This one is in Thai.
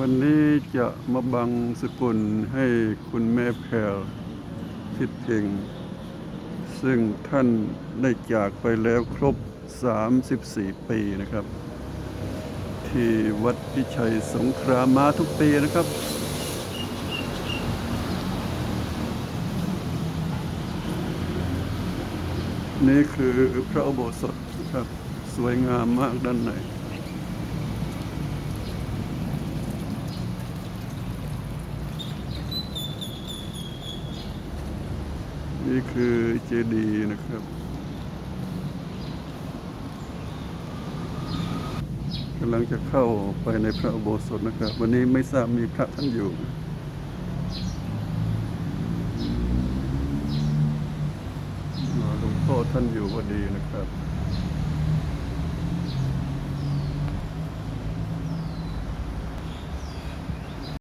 วันนี้จะมาบังสกุลให้คุณแม่แพรพิษเพ่งซึ่งท่านได้จากไปแล้วครบ 34 ปีนะครับ ที่วัดพิชัยสงครามมาทุกปีนะครับ นี่คือพระอุโบสถนะครับ สวยงามมากด้านใน นี่คือเจดีนะครับกำลังจะเข้าไปในพระอุโบสถนะครับ วันนี้ไม่ทราบมีพระท่านอยู่หลวงพ่อท่านอยู่พอดีนะครับ